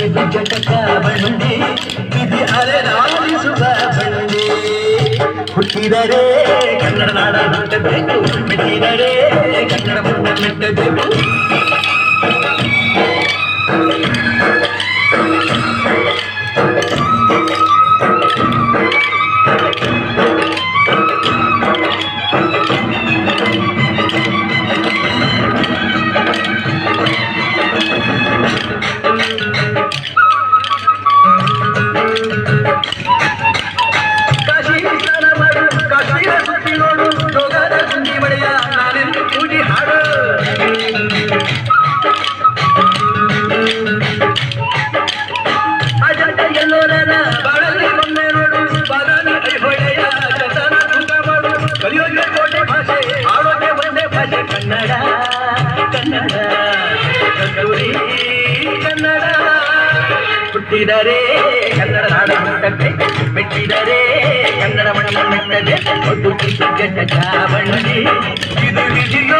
ಬದುಕಿದು ಜಟಕ ಬಂಡಿ ವಿಧಿ ಅಲೆದಾಡಿಸುವ ಬಂಡಿ ಹುಟ್ಟಿದರೆ ಕನ್ನಡ ನಾಡ ಹುಟ್ಟಬೇಕು ಮೆಟ್ಟಿದರೆ ಕನ್ನಡ ಮುಂದೆ ಮೆಟ್ಟಬೇಕು ಕಾಶಿ ಕನ್ನಡ ಕಸ್ತೂರಿ ಕನ್ನಡ ಹುಟ್ಟಿದರೆ ಕನ್ನಡ ನಾಡ ಹುಟ್ಟಕ್ಕೆ ಮೆಟ್ಟಿದರೆ ಕನ್ನಡ ಮಣ್ಣ ಮೆಟ್ಟದೆ ಬದುಕಿತು ಜಟ ಬಂಡಿ ಇದು ವಿಧಿಯೋಡಿಸುವ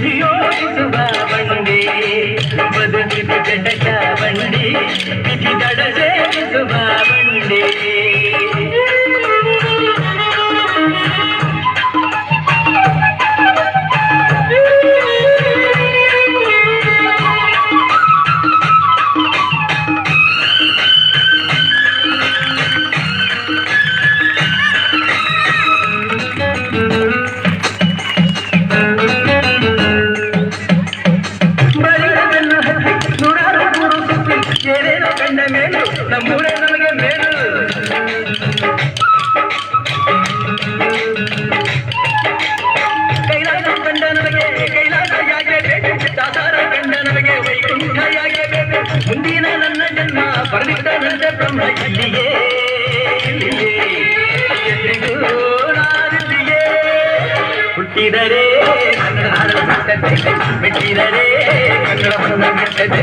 ನಾಟ್ಯಕ್ಕೆ ನಾಡಿ ಇದು ನಾನಾಂತ ರಂಗವಿದು ಕುವೆಂಪು ಬೆಂಡೆಯಿಂದ ಕಾರಂತ ಮಾತೆಯಿಂದ ಕನ್ನಡಿ ಕನ್ನಡ ಕಾಡಿನ ಕನ್ನಡ ಹುಟ್ಟಿದರೆ ಕನ್ನಡ ನಾಡ ಮುಟ್ಟಕ್ಕೆ ಮೆಟ್ಟಿದರೆ ಕನ್ನಡ ಮಣ್ಣ ಮೆಟ್ಟಗೆ ಬದುಕಿದು ಕೆಟ್ಟ ಬಂಡಿ ಇದು ವಿಧಿಯೋಡಿಸುವ ಬಂಡಿ ಬದುಕಿದು ಕೆಟ್ಟ ಬಂಡಿ ವಿಧಿ ದಡ ಸೇರಿಸುವ ಬಂಡಿ விட்டிடரே விட்டிடரே கங்கட மன கட்டது